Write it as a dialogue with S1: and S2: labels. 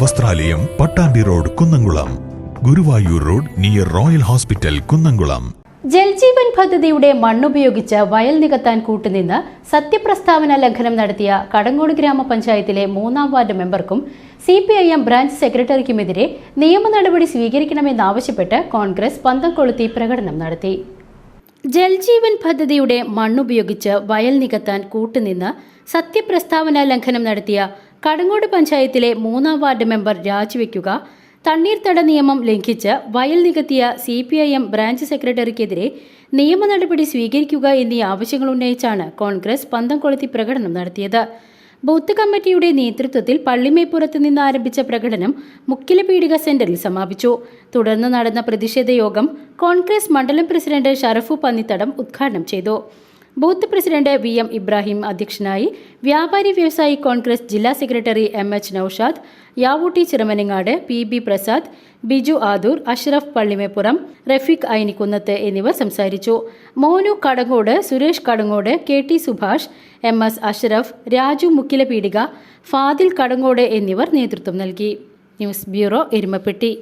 S1: വസ്ത്രാലയം Pattambi road Kunnamkulam. Guruvayur road near royal hospital Kunnamkulam.
S2: Jal Jeevan പദ്ധതിയുടെ മണ്ണുപയോഗിച്ച് വയൽ നികത്താൻ കൂട്ടുനിന്ന് സത്യപ്രസ്താവന ലംഘനം നടത്തിയ കടങ്ങോട് ഗ്രാമപഞ്ചായത്തിലെ മൂന്നാം ward മെമ്പർക്കും C P I M branch സെക്രട്ടറിക്കുമെതിരെ നിയമ നടപടി സ്വീകരിക്കണമെന്നാവശ്യപ്പെട്ട് കോൺഗ്രസ് പന്തം കൊളുത്തി പ്രകടനം നടത്തി. ജൽജീവൻ പദ്ധതിയുടെ മണ്ണുപയോഗിച്ച് വയൽ നികത്താൻ കൂട്ടുനിന്ന് സത്യപ്രസ്താവന ലംഘനം നടത്തിയ കടങ്ങോട് പഞ്ചായത്തിലെ മൂന്നാം വാർഡ് മെമ്പർ രാജിവെക്കുക തണ്ണീർത്തട നിയമം ലംഘിച്ച് വയൽ നികത്തിയ C P I M branch സെക്രട്ടറിക്കെതിരെ നിയമ നടപടി സ്വീകരിക്കുക എന്നീ ആവശ്യങ്ങൾ ഉന്നയിച്ചാണ് കോൺഗ്രസ് പന്തം കൊളുത്തി പ്രകടനം നടത്തിയത്. ബൂത്ത് കമ്മിറ്റിയുടെ നേതൃത്വത്തിൽ പള്ളിമേപ്പുറത്ത് നിന്ന് ആരംഭിച്ച പ്രകടനം മുക്കിലപീഡിക സെന്ററിൽ സമാപിച്ചു. തുടർന്ന് നടന്ന പ്രതിഷേധ യോഗം കോൺഗ്രസ് മണ്ഡലം പ്രസിഡന്റ് ഷറഫു പന്നിത്തടം ഉദ്ഘാടനം ചെയ്തു. Booth president V M Ibrahim അധ്യക്ഷനായി വ്യാപാരി വ്യവസായി കോൺഗ്രസ് ജില്ലാ secretary M H Noushad Yavutty Chiramanangad P B Prasad Biju Adoor Ashraf Pallimeppuram Rafeeq Ainikkunnath എന്നിവർ സംസാരിച്ചു. Monu Kadangode Suresh Kadangode K T Subhash M S Ashraf Raju Mukkilapeedika Fadil Kadangode എന്നിവർ നേതൃത്വം നൽകി. News bureau Erumapetty.